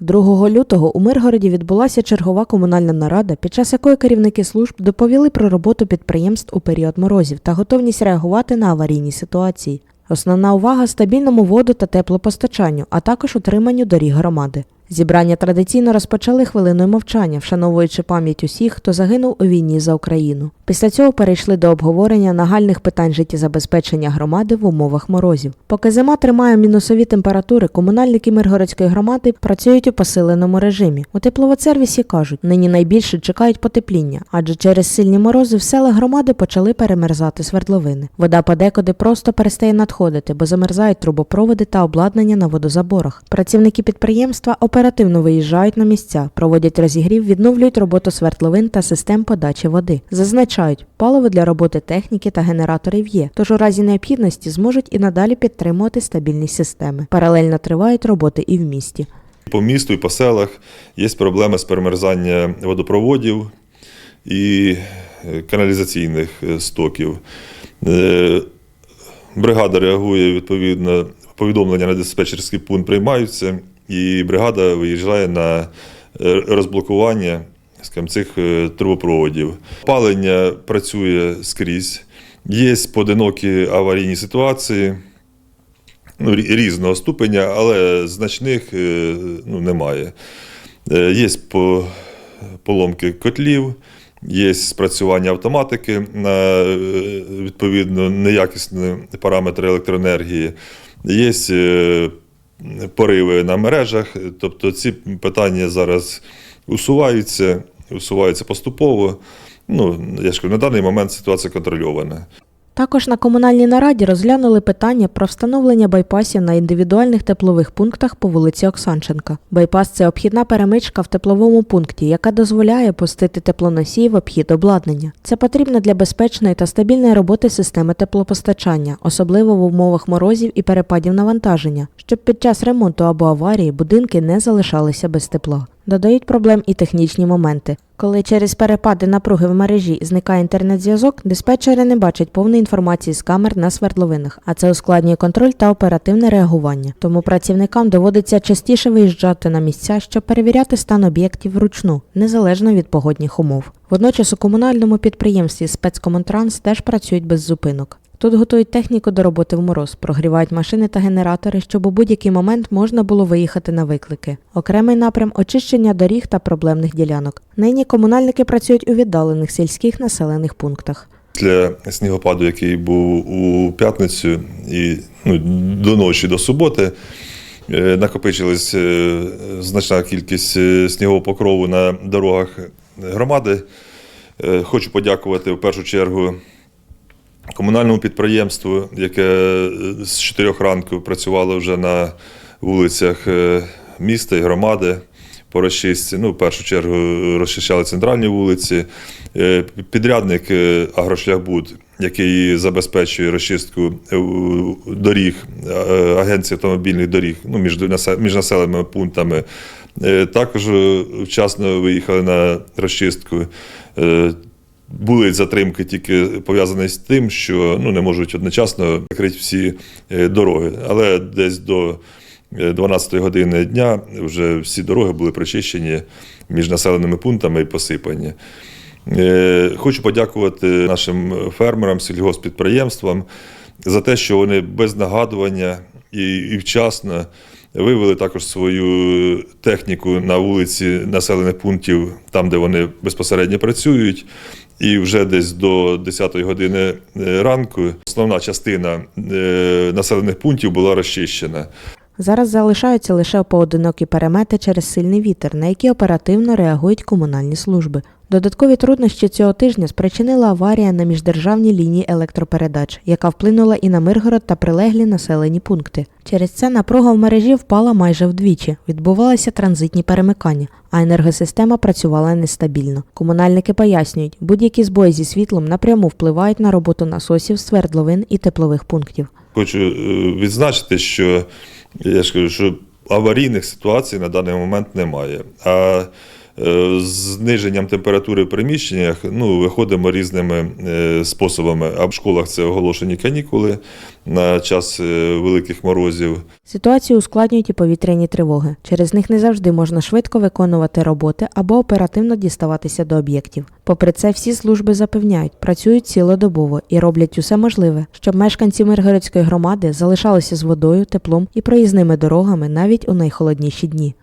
2 лютого у Миргороді відбулася чергова комунальна нарада, під час якої керівники служб доповіли про роботу підприємств у період морозів та готовність реагувати на аварійні ситуації. Основна увага стабільному воду та теплопостачанню, а також утриманню доріг громади. Зібрання традиційно розпочали хвилиною мовчання, вшановуючи пам'ять усіх, хто загинув у війні за Україну. Після цього перейшли до обговорення нагальних питань життєзабезпечення громади в умовах морозів. Поки зима тримає мінусові температури, комунальники Миргородської громади працюють у посиленому режимі. У тепловоцервісі кажуть, нині найбільше чекають потепління, адже через сильні морози в селах громади почали перемерзати свердловини. Вода подекуди просто перестає надходити, бо замерзають трубопроводи та обладнання на водозаборах. Працівники підприємства оперативно виїжджають на місця, проводять розігрів, відновлюють роботу свердловин та систем подачі води. Зазначають, паливо для роботи техніки та генераторів є, тож у разі необхідності зможуть і надалі підтримувати стабільність системи. Паралельно тривають роботи і в місті. По місту і по селах є проблеми з перемерзання водопроводів і е, каналізаційних е, стоків. Е, Бригада реагує відповідно, повідомлення на диспетчерський пункт приймаються, і бригада виїжджає на е, розблокування скажімо, цих е, трубопроводів. Опалення працює скрізь. Є поодинокі аварійні ситуації ну, різного ступеня, але значних е, ну, немає. Є поломки котлів, є спрацювання автоматики на відповідно неякісні параметри електроенергії, є пориви на мережах. Тобто ці питання зараз усуваються, усуваються поступово. Ну, я ж кажу, на даний момент ситуація контрольована. Також на комунальній нараді розглянули питання про встановлення байпасів на індивідуальних теплових пунктах по вулиці Оксанченка. Байпас це обхідна перемичка в тепловому пункті, яка дозволяє пустити теплоносій в обхід обладнання. Це потрібно для безпечної та стабільної роботи системи теплопостачання, особливо в умовах морозів і перепадів навантаження, щоб під час ремонту або аварії будинки не залишалися без тепла. Додають проблем і технічні моменти. Коли через перепади напруги в мережі зникає інтернет-зв'язок, диспетчери не бачать повної інформації з камер на свердловинах, а це ускладнює контроль та оперативне реагування. Тому працівникам доводиться частіше виїжджати на місця, щоб перевіряти стан об'єктів вручну, незалежно від погодних умов. Водночас у комунальному підприємстві спецкомунтранс теж працюють без зупинок. Тут готують техніку до роботи в мороз, прогрівають машини та генератори, щоб у будь-який момент можна було виїхати на виклики. Окремий напрям очищення доріг та проблемних ділянок. Нині комунальники працюють у віддалених сільських населених пунктах. Після снігопаду, який був у п'ятницю і ну, до ночі, до суботи, е, накопичилась е, значна кількість е, снігового покрову на дорогах громади. Хочу подякувати в першу чергу комунальному підприємству, яке е, з 4 ранку працювало вже на вулицях е, міста і громади по розчистці. Ну, в першу чергу розчищали центральні вулиці. Е, Підрядник Агрошляхбуд, який забезпечує розчистку доріг, агенції автомобільних доріг ну, між, населеними пунктами, також вчасно виїхали на розчистку. Е, були затримки тільки пов'язані з тим, що ну, не можуть одночасно закрити всі е, дороги. Але десь до 12-ї години дня вже всі дороги були прочищені між населеними пунктами і посипані. Е, Хочу подякувати нашим фермерам, сільгоспідприємствам за те, що вони без нагадування і, і вчасно вивели також свою техніку на вулиці населених пунктів, там, де вони безпосередньо працюють. І вже десь до 10 години е, ранку основна частина е, населених пунктів була розчищена. Зараз залишаються лише поодинокі перемети через сильний вітер, на які оперативно реагують комунальні служби. Додаткові труднощі цього тижня спричинила аварія на міждержавній лінії електропередач, яка вплинула і на Миргород та прилеглі населені пункти. Через це напруга в мережі впала майже вдвічі, відбувалися транзитні перемикання, а енергосистема працювала нестабільно. Комунальники пояснюють, будь-які збої зі світлом напряму впливають на роботу насосів, свердловин і теплових пунктів. Хочу е, відзначити, що я ж кажу, що аварійних ситуацій на даний момент немає. А з зниженням температури в приміщеннях ну, виходимо різними е, способами. А в школах це оголошені канікули на час е, великих морозів. Ситуацію ускладнюють і повітряні тривоги. Через них не завжди можна швидко виконувати роботи або оперативно діставатися до об'єктів. Попри це, всі служби запевняють, працюють цілодобово і роблять усе можливе, щоб мешканці Миргородської громади залишалися з водою, теплом і проїзними дорогами навіть у найхолодніші дні.